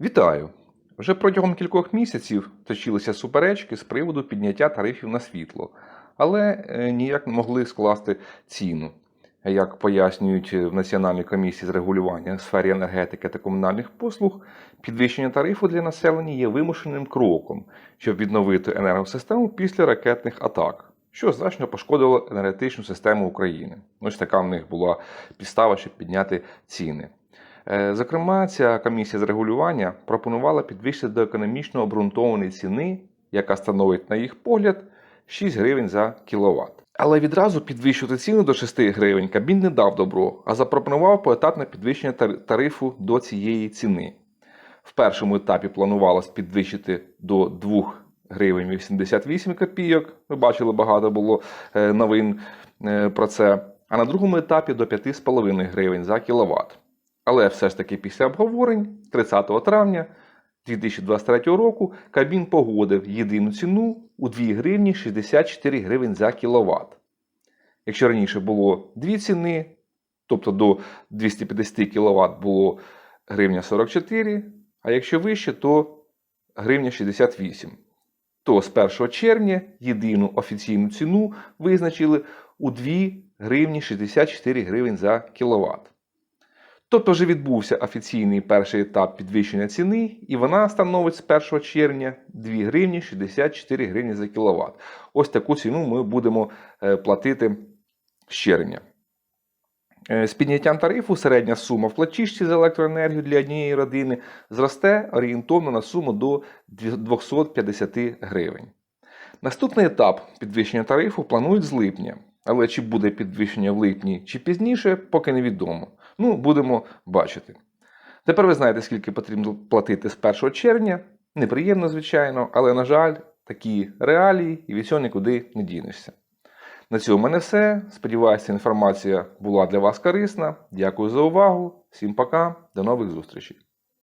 Вітаю! Вже протягом кількох місяців точилися суперечки з приводу підняття тарифів на світло, але е, ніяк не могли скласти ціну. Як пояснюють в Національній комісії з регулювання сфері енергетики та комунальних послуг, підвищення тарифу для населення є вимушеним кроком, щоб відновити енергосистему після ракетних атак, що значно пошкодило енергетичну систему України. Ось така в них була підстава, щоб підняти ціни. Е, Зокрема, ця комісія з регулювання пропонувала підвищити до економічно обґрунтованої ціни, яка становить, на їх погляд, 6 гривень за кіловат. Але відразу підвищувати ціну до 6 гривень Кабмін не дав добро, а запропонував поетапне підвищення тарифу до цієї ціни. В першому етапі планувалось підвищити до 2 гривень 88 копійок. Ви бачили, багато було е, новин е, про це. А на другому етапі до 5,5 гривень за кіловат. Але все ж таки після обговорень 30 травня 2023 року Кабмін погодив єдину ціну у 2 гривні 64 гривень за кіловат. Якщо раніше було дві ціни, тобто до 250 кВт було гривня 44, а якщо вище, то гривня 68. То з 1 червня єдину офіційну ціну визначили у 2 гривні 64 гривень за кіловат. Тобто вже відбувся офіційний перший етап підвищення ціни, і вона становить з 1 червня 2 гривні 64 гривні за кіловат. Ось таку ціну ми будемо е, платити з червня. Е, З підняттям тарифу середня сума в платіжці за електроенергію для однієї родини зросте орієнтовно на суму до 250 гривень. Наступний етап підвищення тарифу планують з липня. Але чи буде підвищення в липні чи пізніше, поки невідомо. Ну, будемо бачити. Тепер ви знаєте, скільки потрібно платити з 1 червня. Неприємно, звичайно, але, на жаль, такі реалії і від цього нікуди не дінешся. На цьому в мене все. Сподіваюся, інформація була для вас корисна. Дякую за увагу. Всім пока, до нових зустрічей.